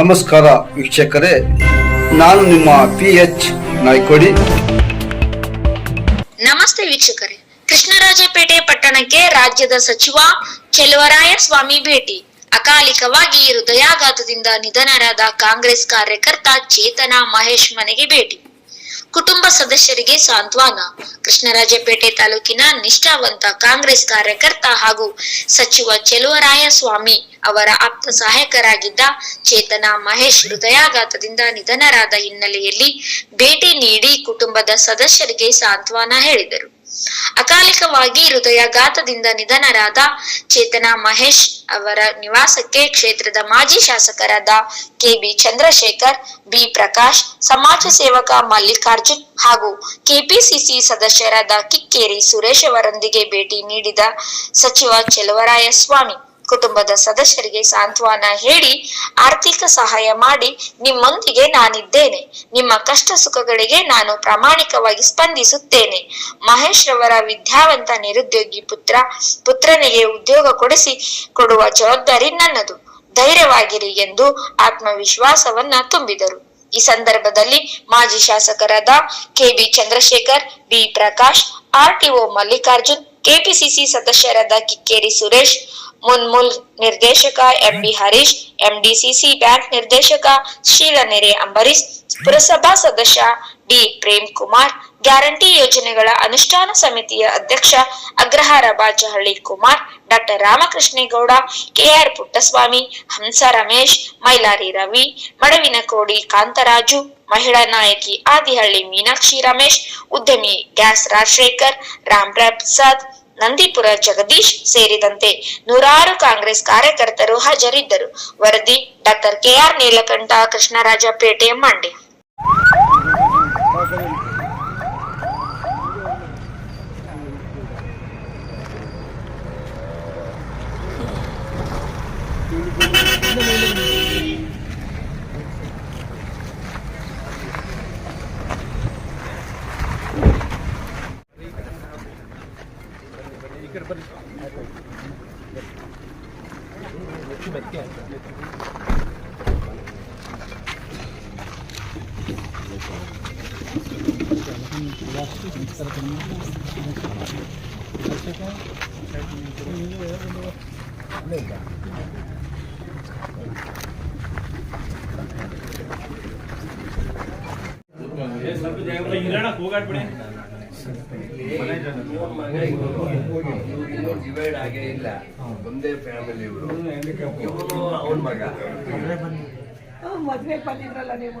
ನಮಸ್ಕಾರ ವೀಕ್ಷಕರೇ, ನಾನು ನಿಮ್ಮ ಪಿ ಎಚ್ ನಾಯ್ಕೋಡಿ. ನಮಸ್ತೆ ವೀಕ್ಷಕರೇ, ಕೃಷ್ಣರಾಜಪೇಟೆ ಪಟ್ಟಣಕ್ಕೆ ರಾಜ್ಯದ ಸಚಿವ ಚೆಲುವರಾಯ ಸ್ವಾಮಿ ಭೇಟಿ. ಅಕಾಲಿಕವಾಗಿ ಹೃದಯಾಘಾತದಿಂದ ನಿಧನರಾದ ಕಾಂಗ್ರೆಸ್ ಕಾರ್ಯಕರ್ತ ಚೇತನ ಮಹೇಶ್ ಮನೆಗೆ ಭೇಟಿ. ಕುಟುಂಬ ಸದಸ್ಯರಿಗೆ ಸಾಂತ್ವನ. ಕೃಷ್ಣರಾಜಪೇಟೆ ತಾಲೂಕಿನ ನಿಷ್ಠಾವಂತ ಕಾಂಗ್ರೆಸ್ ಕಾರ್ಯಕರ್ತ ಹಾಗೂ ಸಚಿವ ಚೆಲುವರಾಯ ಸ್ವಾಮಿ ಅವರ ಆಪ್ತ ಸಹಾಯಕರಾಗಿದ್ದ ಚೇತನ ಮಹೇಶ್ ಹೃದಯಾಘಾತದಿಂದ ನಿಧನರಾದ ಹಿನ್ನೆಲೆಯಲ್ಲಿ ಭೇಟಿ ನೀಡಿ ಕುಟುಂಬದ ಸದಸ್ಯರಿಗೆ ಸಾಂತ್ವನ ಹೇಳಿದರು. ಅಕಾಲಿಕವಾಗಿ ಹೃದಯಾಘಾತದಿಂದ ನಿಧನರಾದ ಚೇತನ ಮಹೇಶ್ ಅವರ ನಿವಾಸಕ್ಕೆ ಕ್ಷೇತ್ರದ ಮಾಜಿ ಶಾಸಕರಾದ ಕೆಬಿ ಚಂದ್ರಶೇಖರ್, ಬಿ ಪ್ರಕಾಶ್, ಸಮಾಜ ಸೇವಕ ಮಲ್ಲಿಕಾರ್ಜುನ್ ಹಾಗೂ ಕೆಪಿಸಿಸಿ ಸದಸ್ಯರಾದ ಕಿಕ್ಕೇರಿ ಸುರೇಶ್ ಅವರೊಂದಿಗೆ ಭೇಟಿ ನೀಡಿದ ಸಚಿವ ಚೆಲುವರಾಯ ಸ್ವಾಮಿ ಕುಟುಂಬದ ಸದಸ್ಯರಿಗೆ ಸಾಂತ್ವನ ಹೇಳಿ, ಆರ್ಥಿಕ ಸಹಾಯ ಮಾಡಿ ನಿಮ್ಮೊಂದಿಗೆ ನಾನಿದ್ದೇನೆ. ನಿಮ್ಮ ಕಷ್ಟ ಸುಖಗಳಿಗೆ ನಾನು ಪ್ರಾಮಾಣಿಕವಾಗಿ ಸ್ಪಂದಿಸುತ್ತೇನೆ. ಮಹೇಶ್ ರವರ ವಿದ್ಯಾವಂತ ನಿರುದ್ಯೋಗಿ ಪುತ್ರ, ಪುತ್ರನಿಗೆ ಉದ್ಯೋಗ ಕೊಡಿಸಿ ಕೊಡುವ ಜವಾಬ್ದಾರಿ ನನ್ನದು. ಧೈರ್ಯವಾಗಿರಿ ಎಂದು ಆತ್ಮವಿಶ್ವಾಸವನ್ನ ತುಂಬಿದರು. ಈ ಸಂದರ್ಭದಲ್ಲಿ ಮಾಜಿ ಶಾಸಕರಾದ KB Chandrashekar, B Prakash RTO Mallikarjun KPCC ಸದಸ್ಯರಾದ ಕಿಕ್ಕೇರಿ ಸುರೇಶ್ ಮುನ್ಮುಲ್ ನಿರ್ದೇಶಕ ಎಂಬಿ ಹರೀಶ್ ಎಂಡಿಸಿಸಿ ಬ್ಯಾಂಕ್ ನಿರ್ದೇಶಕ ಶೀಲನೆರೆ ಅಂಬರೀಶ್ ಪುರಸಭಾ ಸದಸ್ಯ ಡಿ ಪ್ರೇಮ್ ಕುಮಾರ್ ಗ್ಯಾರಂಟಿ ಯೋಜನೆಗಳ ಅನುಷ್ಠಾನ ಸಮಿತಿಯ ಅಧ್ಯಕ್ಷ Agrahara Bajahalli Kumar, doctor Ramakrishnegowda, K R Puttaswamy, Hamsa Ramesh, Mailari Ravi, Madavinakodi Kantharaju, ಮಹಿಳಾ ನಾಯಕಿ ಆದಿಹಳ್ಳಿ ಮೀನಾಕ್ಷಿ ರಮೇಶ್, ಉದ್ಯಮಿ ಗ್ಯಾಸ್ ರಾಜಶೇಖರ್, ರಾಮ್ ಪ್ರಸಾದ್, ನಂದಿಪುರ ಜಗದೀಶ್ ಸೇರಿದಂತೆ ನೂರಾರು ಕಾಂಗ್ರೆಸ್ ಕಾರ್ಯಕರ್ತರು ಹಾಜರಿದ್ದರು. ವರದಿ ಡಾಕ್ಟರ್ ಕೆಆರ್ ನೀಲಕಂಠ, ಕೃಷ್ಣರಾಜಪೇಟೆ, ಮಂಡ್ಯ. कृपल ये सब जाएगा इंद्राणा होगा पड़े ಡಿವೈಡ್ ಆಗೇ ಇಲ್ಲ ಒಂದೇ ಫ್ಯಾಮಿಲಿ ಇವರು ಅವನ ಮಗ ಮದ್ವೆ ಬಂದಿದ್ರಲ್ಲ ನೀವು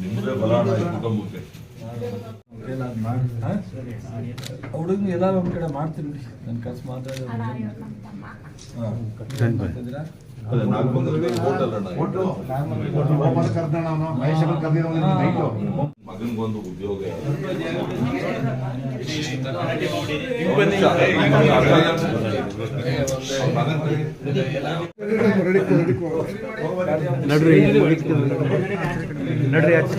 ನಿಮ್ಮದೇ ಈ ಕುಟುಂಬಕ್ಕೆ. ಹುಡುಗ ಎಲ್ಲ ಒಂದ್ ಕಡೆ ಮಾಡ್ತೀನಿ ನನ್ನ ಖರ್ಚು ಮಾತಾಡೋದು ಅದೇ ನಾಲ್ಕು ಬಂದ್ರೆ ಹೋಟೆಲ್ ಅಣ್ಣ ಇದು. ಮಗನ್ಗೊಂದು ಉದ್ಯೋಗ ಬೆಂಗಳೂರಲ್ಲಿ ನಡ್ರಿ ಎಲ್ಲ